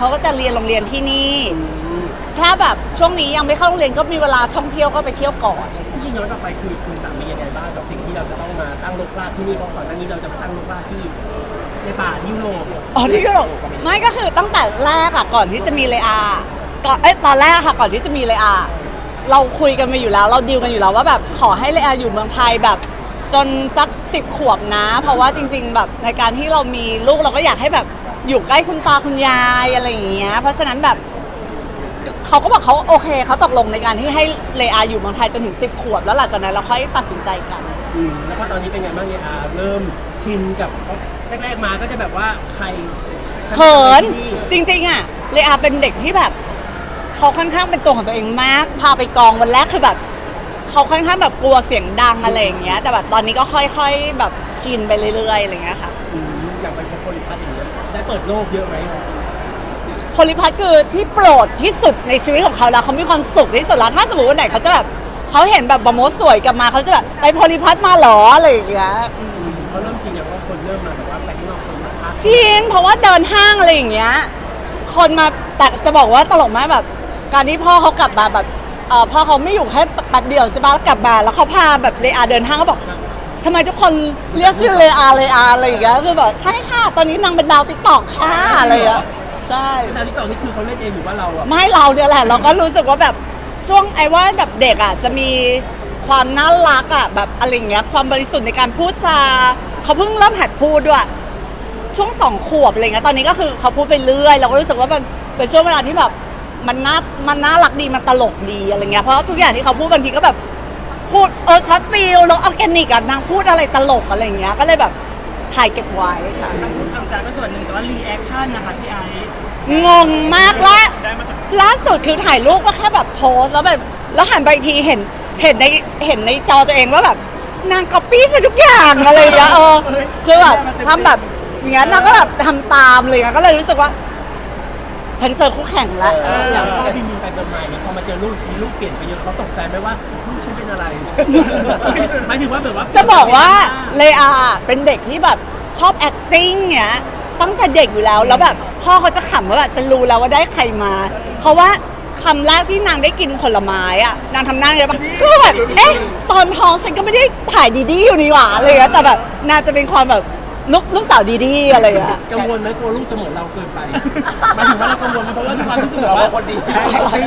เขาก็จะเรียนโรงเรียนที่นี่ ถ้าแบบช่วงนี้ยังไม่เข้าโรงเรียนก็มีเวลาท่องเที่ยวก็ไปเที่ยวก่อน ที่ย้อนกลับไปคือคุณสามียังไงบ้างกับสิ่งที่เราจะต้องมาตั้งรกรากที่นี่เพราะก่อนหน้านี้เราจะมาตั้งรกรากที่ในป่าที่ยุโรปอ๋อที่ยุโรปไม่ก็คือตั้งแต่แรกอะก่อนที่จะมีเลอาก่อนเอ้ยตอนแรกอะค่ะก่อนที่จะมีเลอาเราคุยกันมาอยู่แล้ว เราดีลกันอยู่แล้วว่าแบบขอให้เลอาอยู่เมืองไทยแบบ จนสักสิบขวบนะ เพราะว่าจริง ๆ แบบในการที่เรามีลูกเราก็อยากให้แบบ อยู่ใกล้คุณตาคุณยายอะไรอย่างเงี้ย เพราะฉะนั้นแบบเขาก็บอกเขาโอเคเขาตกลงในการที่ให้เลอาอยู่เมืองไทยจนถึงสิบขวบ แล้วหลังจากนั้นเราค่อยตัดสินใจกัน อืมแล้วก็ตอนนี้เป็นไงบ้างเนี่ยอาเริ่มชินกับแรกๆมาก็จะแบบว่าใครเขินที่จริงๆอะเลอาเป็นเด็กที่แบบเขาค่อนข้างเป็นตัวของตัวเองมาก พาไปกองวันแรกคือแบบเขาค่อนข้างแบบกลัวเสียงดังอะไรอย่างเงี้ย แต่แบบตอนนี้ก็ค่อยๆแบบชินไปเรื่อยๆอะไรอย่างเงี้ยค่ะ อืมอย่างไปโพลิพัทอย่างเงี้ย ได้เปิดโลกเยอะไหมโพลิพัทคือที่โปรดที่สุดในชีวิตของเขาแล้วเขามีความสุขที่สุดแล้วถ้าสมมติวันไหนเขาจะแบบเขาเห็นแบบบอมโมสสวยกลับมาเขาจะแบบไปโพลิพัทมาเหรออะไรอย่างเงี้ยอืมอืมเขาเริ่มชินอย่างว่าคนเริ่มมาแบบว่าไปข้างนอกคนมาทักชินเพราะว่าเดินห้างอะไรอย่างเงี้ยคนมาแต่จะบอกว่าตลกมากแบบ การที่พ่อเขากลับมาแบบเออพ่อเขาไม่อยู่แค่แป๊บเดียวใช่ปะกลับมาแล้วเขาพาแบบเลอาเดินห้างเขาบอก ทำไมทุกคนเรียกชื่อเลอาเลอาอะไรอย่างเงี้ยคือแบบใช่ค่ะ ตอนนี้นางเป็นดาวติ๊กตอกค่ะอะไรอย่างเงี้ยใช่ ตอนที่ต่อนี่คือเขาเล่นเองหรือว่าเราอะไม่เราเนี่ยแหละเราก็รู้สึกว่าแบบช่วงไอ้ว่าแบบเด็กอะจะมีความน่ารักอะแบบอะไรอย่างเงี้ยความบริสุทธิ์ในการพูดจาเขาเพิ่งเริ่มหัดพูดด้วยช่วงสองขวบอะไรเงี้ยตอนนี้ก็คือเขาพูดไปเรื่อยเราก็รู้สึกว่ามันเป็นช่วงเวลาที่แบบมันน่ามันน่ารักดีมันตลกดีอะไรเงี้ยเพราะทุกอย่างที่เขาพูดบางทีก็แบบ พูดเออช็อตฟิลแล้วออร์แกนิกอะนางพูดอะไรตลกอะไรเงี้ยก็เลยแบบถ่ายเก็บไว้ค่ะคำพูดคำจาก็ส่วนหนึ่งแต่ว่ารีแอคชั่นนะคะพี่ไอซ์ งงมากละได้มาจากล่าสุดคือถ่ายรูปก็แค่แบบโพสต์แล้วแบบแล้วหันไปอีกทีเห็นเห็นในเห็นในจอตัวเองว่าแบบนางก๊อปปี้ซะทุกอย่างอะไรอย่างเงี้ยเออคือแบบทำแบบอย่างเงี้ยนางก็แบบทำตามเลยอะก็เลยรู้สึกว่า ฉันเจอคู่แข่งแล้วเอออย่างพ่อพี่มีไปเปิดให ม่เนี่ยพอมาเจอลูกทีลูกเปลี่ยนไปเยอะเขาตกใจไหมว่าลูกฉันเป็นอะไร หมายถึงว่าแบบว่าจะบอกว่าเลอาเป็นเด็กที่แบบชอบ acting เนี้ยตั้งแต่เด็กอยู่แล้ว แล้วแบบพ่อเขาจะขำว่าแบบฉันรู้แล้วว่าได้ใครมา เพราะว่าคำแรกที่นางได้กินผลไม้อะนางทำหน้าอย่างเงี้ยปะก็แบบเอ๊ะ ตอนท้องฉันก็ไม่ได้ถ่ายดีดีอยู่นี่หว่าอะไรอย่างเงี้ยแต่แบบนางจะเป็นความแบบ ลูกลูกสาวดีดีอะไรอย่างเงี้ยกังวลไหมกลัวลูกจะเหมือนเราเกินไปหมายถึงว่าเรากังวลไหมเพราะว่าด้วยความที่แบบว่าคนดี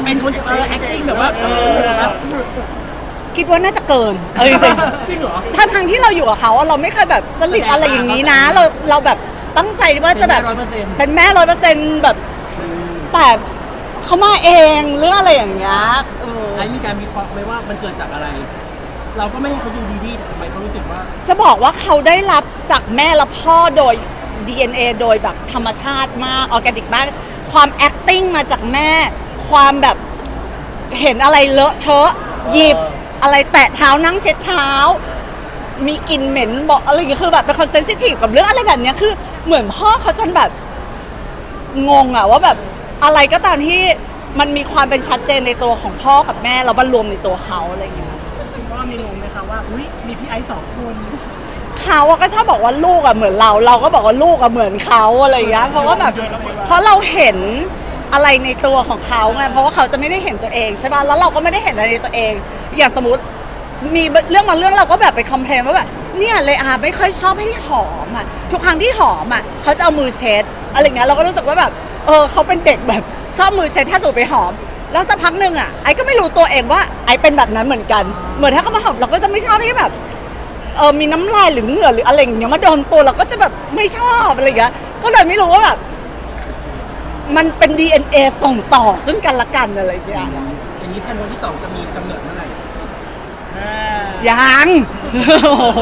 เป็นคนเออ acting แบบว่าเออแบบคิดว่าน่าจะเกินเออจริงจริงเหรอๆถ้าทางที่เราอยู่กับเขาอะเราไม่เคยแบบสลิดอะไรอย่างนี้นะ เราเราแบบตั้งใจว่าจะแบบร้อยเปอร์เซ็นต์เป็นแม่ร้อยเปอร์เซ็นต์แบบแต่เขามาเองเรื่องอะไรอย่างเงี้ยเออไอ้มีการวิเคราะห์ไหมว่ามันเกิดจากอะไร เราก็ไม่ให้เขาดูดีๆแต่ทำไมเขารู้ สึกว่าจะบอกว่าเขาได้รับจากแม่และพ่อโดย DNA โดยแบบธรรมชาติมากออร์แกนิกมาก ความ acting มาจากแม่ ความแบบเห็นอะไรเลอะเทอะหยิบอะไรแตะเท้านั่งเช็ดเท้า มีกลิ่นเหม็นบอกอะไรอย่างเงี้ยคือแบบเป็นคนเซนซิทีฟกับเรื่องอะไรแบบเนี้ยคือเหมือนพ่อเขาจนแบบงงอะว่าแบบอะไรก็ตามที่มันมีความเป็นชัดเจนในตัวของพ่อกับแม่แล้วมันรวมในตัวเขาอะไรอย่างเงี้ย คุณพ่อมีงงไหมคะว่าอุ้ยมีพี่ไอซ์สองคน เขาอะก็ชอบบอกว่าลูกอะเหมือนเรา เราก็บอกว่าลูกอะเหมือนเขาอะไรอย่างเงี้ยเพราะว่าแบบเพราะเราเห็นอะไรในตัวของเขาไงเพราะว่าเขาจะไม่ได้เห็นตัวเองใช่ป่ะแล้วเราก็ไม่ได้เห็นอะไรในตัวเอง อย่างสมมติมีเรื่องบางเรื่องเราก็แบบไปคอมเพลนว่าแบบเนี่ยเลยอาไม่ค่อยชอบให้หอมอะทุกครั้งที่หอมอะเขาจะเอามือเช็ดอะไรอย่างเงี้ยเราก็รู้สึกว่าแบบเออเขาเป็นเด็กแบบชอบมือเช็ดถ้าสูบไปหอม แล้วสักพักหนึ่งอะไอ้ก็ไม่รู้ตัวเองว่าไอ้เป็นแบบนั้นเหมือนกัน เหมือนถ้าเขามาหอมเราก็จะไม่ชอบให้แบบเออมีน้ำลายหรือเหงื่อหรืออะไรอย่างเงี้ยมาโดนตัวเราก็จะแบบไม่ชอบอะไรอย่างเงี้ยก็เลยไม่รู้ว่าแบบมันเป็น DNA ส่งต่อซึ่งกันและกันอะไรอย่างเงี้ยอย่างนี้แผนวันที่สองจะมีกำเนิดเมื่อไหร่อ่ายังโอ้โห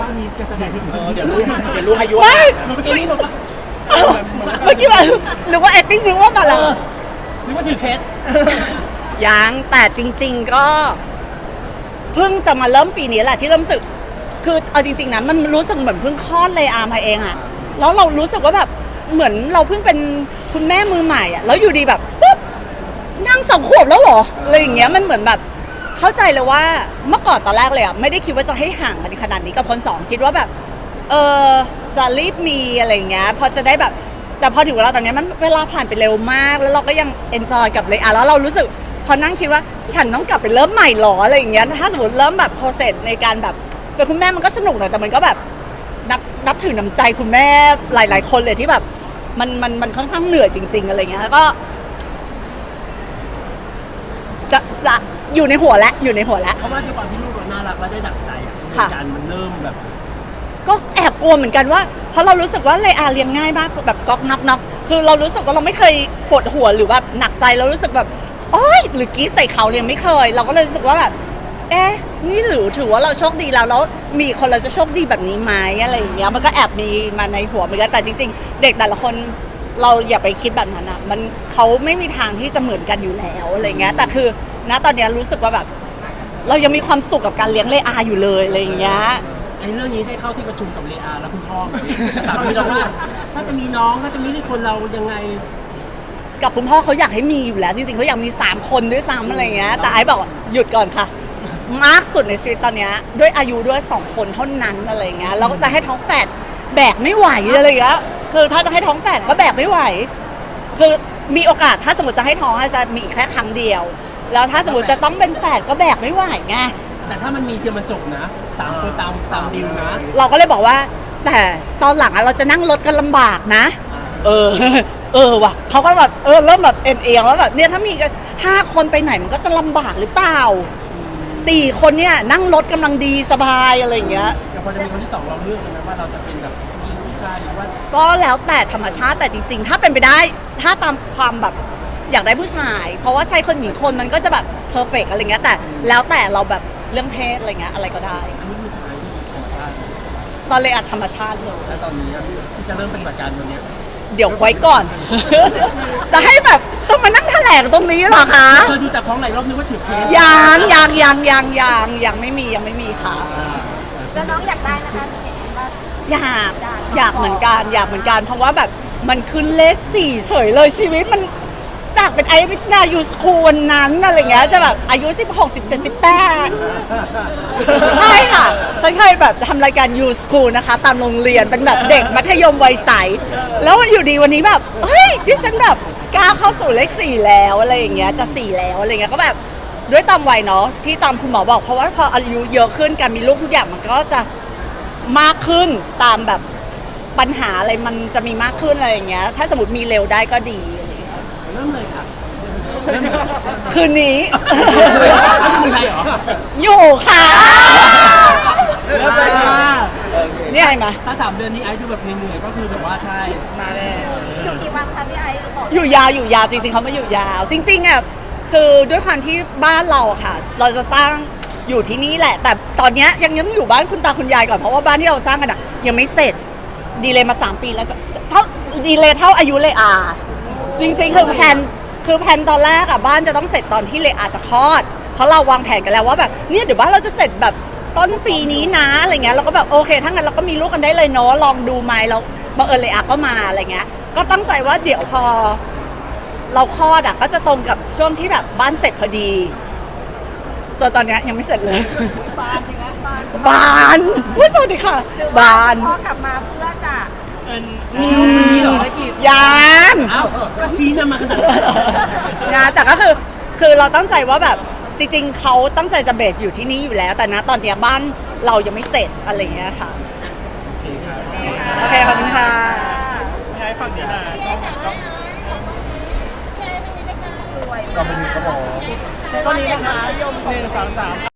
บ้านนี้จะแสดงเออเดี๋ยวลูกเดี๋ยวลูกอายุไม่เมื่อกี้นี่บอกว่าเอ้าเมื่อกี้ว่าหรือว่า acting หรือว่ามาเอแล้วอ นึกว่าถือเคสยังแต่จริง ๆก็เพิ่งจะมาเริ่มปีนี้แหละที่เริ่มรู้สึก คือเอาจริง ๆนะมันรู้สึกเหมือนเพิ่งคลอดเลยอามาเองอะแล้วเรารู้สึกว่าแบบเหมือนเราเพิ่งเป็นคุณแม่มือใหม่อะแล้วอยู่ดีแบบปุ๊บนั่งสองขวบแล้วเหรออะไรอย่างเงี้ยมันเหมือนแบบเข้าใจเลยว่าเมื่อก่อนตอนแรกเลยอะไม่ได้คิดว่าจะให้ห่างกันขนาดนี้กับคนสองคิดว่าแบบ เออจะรีบมีอะไรอย่างเงี้ยพอจะได้แบบ แต่พอถึงเวลาตอนเนี้ยมันเวลาผ่านไปเร็วมาก แล้วเราก็ยังเอนจอยกับเลยอะแล้วเรารู้สึกพอนั่งคิดว่าฉันต้องกลับไปเริ่มใหม่หรออะไรอย่างเงี้ยถ้าสมมติเริ่มแบบโปรเซสในการแบบเป็นคุณแม่มันก็สนุกนะแต่มันก็แบบนับนับถือน้ำใจคุณแม่หลาย ๆ คนเลยที่แบบ มันมันมันค่อนข้างเหนื่อยจริง ๆ อะไรเงี้ยแล้วก็ จะจะอยู่ในหัวแล้วอยู่ในหัวแล้ว เพราะว่าด้วยความที่ลูกเราน่ารักและได้ดักใจอะค่ะการมันเริ่มแบบ ก็แอบกลัวเหมือนกันว่า เพราะเรารู้สึกว่าเลอาเลี้ยงง่ายมากแบบก๊อกน็อกน็อกคือเรารู้สึกว่าเราไม่เคยปวดหัวหรือแบบหนักใจเรารู้สึกแบบโอ๊ยหรือกรีดใส่เขาเลยงไม่เคย เราก็เลยรู้สึกว่าแบบเอ๊ะนี่หรือถือว่าเราโชคดีแล้วแล้วมีคนเราจะโชคดีแบบนี้ไหมอะไรอย่างเงี้ยมันก็แอบมีมาในหัวเหมือนกันแต่จริง ๆ เด็กแต่ละคนเราอย่าไปคิดแบบนั้นอะมันเขาไม่มีทางที่จะเหมือนกันอยู่แล้วอะไรเงี้ยแต่คือณตอนเนี้ยรู้สึกว่าแบบ เรายังมีความสุขกับการเลี้ยงเลอาอยู่เลยอะไรอย่างเงี้ย อ้เรื่องนี้ได้เข้าที่ประชุมกับเลอาและคุณพ่อไหมสามีเราว่าถ้าจะมีน้องถ้าจะมีคนเรายังไง กับคุณพ่อเขาอยากให้มีอยู่แล้ว จริงๆเขาอยากมี 3 คนด้วยซ้ำอะไรเงี้ยแต่ไอ้บอกหยุดก่อนค่ะ มากสุดในชีวิตตอนเนี้ยด้วยอายุด้วย 2 คนเท่านั้นอะไรเงี้ยแล้วก็จะให้ท้องแฝดแบกไม่ไหวอะไรเงี้ยคือถ้าจะให้ท้องแฝดก็แบกไม่ไหว คือมีโอกาสถ้าสมมติจะให้ท้องอาจจะมีแค่ครั้งเดียว แล้วถ้าสมมติจะต้องเป็นแฝดก็แบกไม่ไหวไง แต่ถ้ามันมีเทียมมันจบนะสามคนตามตามดิวนะเราก็เลยบอกว่า แต่ตอนหลังอะเราจะนั่งรถกันลำบากนะ เออ เออว่ะเขาก็แบบเออเริ่มแบบเอ็นเอียงแล้วแบบเนี่ยถ้ามีกันห้าคนไปไหนมันก็จะลำบากหรือเปล่าสี่คนเนี่ยนั่งรถกำลังดีสบายอะไรอย่างเงี้ย แต่พอจะมีคนที่สองเราเลือกเลยไหมว่าเราจะเป็นแบบผู้หญิงผู้ชายหรือว่าก็แล้วแต่ธรรมชาติแต่จริง ๆ ถ้าเป็นไปได้ ถ้าตามความแบบอยากได้ผู้ชาย เพราะว่าชายคนหญิงคนมันก็จะแบบเพอร์เฟกอะไรเงี้ยแต่แล้วแต่เราแบบ เรื่องเพศอะไรเงี้ยอะไรก็ได้ อันนี้คือท้ายที่ธรรมชาติตอนเลยอะธรรมชาติเลย และตอนนี้ที่จะเริ่มปฏิบัติการวันเนี้ยเดี๋ยวไว้ก่อน จะให้แบบต้องมานั่งแถลงตรงนี้เหรอคะเคยดูจากท้องไหลรอบนึงว่าถือเคสยังยังยังยังยังยังไม่มียังไม่มีค่ะแล้วน้องอยากได้นะคะเห็นว่า อยากอยากเหมือนกันอยากเหมือนกันเพราะว่าแบบมันขึ้นเลขสี่เฉยเลยชีวิตมัน จากเป็นไอวิสนายูสคูลนนั้นอะไรเงี้ยจะแบบอายุ 16 17 18 ใช่ค่ะ ฉันเคยแบบทำรายการยูสคูลนะคะ ตามโรงเรียนเป็นแบบเด็กมัธยมวัยใส แล้วอยู่ดีวันนี้แบบ เฮ้ยที่ฉันแบบก้าวเข้าสู่เลขสี่แล้วอะไรอย่างเงี้ยจะสี่แล้วอะไรเงี้ยก็แบบด้วยตามวัยเนาะที่ตามคุณหมอบอกเพราะว่าพออายุเยอะขึ้นการมีลูกทุกอย่างมันก็จะมากขึ้นตามแบบปัญหาอะไรมันจะมีมากขึ้นอะไรอย่างเงี้ย ถ้าสมมติมีเร็วได้ก็ดี อะไรเงี้ยเริ่มเลยค่ะคืนนี้ไม่มีใครเหรออยู่ค่ะ เริ่มเลยค่ะเนี่ยเห็นไหมถ้าสามเดือนนี้ไอซ์ดูแบบเหนื่อยๆก็คือแบบว่าใช่มาแล้วอยู่กี่วันคะพี่ไอ้บอกอยู่ยาวอยู่ยาวจริงๆเขาไม่อยู่ยาว จริงๆอะคือด้วยความที่บ้านเราอะค่ะ เราจะสร้างอยู่ที่นี่แหละ แต่ตอนเนี้ยยังยังอยู่บ้านคุณตาคุณยายก่อนเพราะว่าบ้านที่เราสร้างกันอะยังไม่เสร็จดีเลยมาสามปีแล้วจะเท่าดีเลยเท่าอายุเลยอา จริงๆ คือแผนคือแผนตอนแรกอะบ้านจะต้องเสร็จตอนที่เลอาจะคลอด เพราะเราวางแผนกันแล้วว่าแบบเนี่ยเดี๋ยวบ้านเราจะเสร็จแบบต้นปีนี้นะอะไรเงี้ยเราก็แบบโอเคถ้างั้นเราก็มีลูกกันได้เลยเนาะลองดูไหมแล้วบังเอิญเลอาก็มาอะไรเงี้ย ก็ตั้งใจว่าเดี๋ยวพอ เราคลอดอะก็จะตรงกับช่วงที่แบบบ้านเสร็จพอดีจนตอนเนี้ยยังไม่เสร็จเลย บานใช่ไหมบานบานอุ๊ยสวัสดีค่ะ บานพ่อกลับมา เพื่อจะเอินมีลูกคนนี้เหรอธุรกิจยานเอ้าก็ชี้นำมาขนาดนั้นยานแต่ก็คือคือเราตั้งใจว่าแบบจริง ๆเขาตั้งใจจะเบสอยู่ที่นี่อยู่แล้ว แต่นะตอนเนี้ยบ้านเรายังไม่เสร็จอะไรอย่างเงี้ยค่ะโอเคขอบคุณค่ะใช้ฝั่งนี้นะสวยก็นี้นะคะหนึ่งสองสาม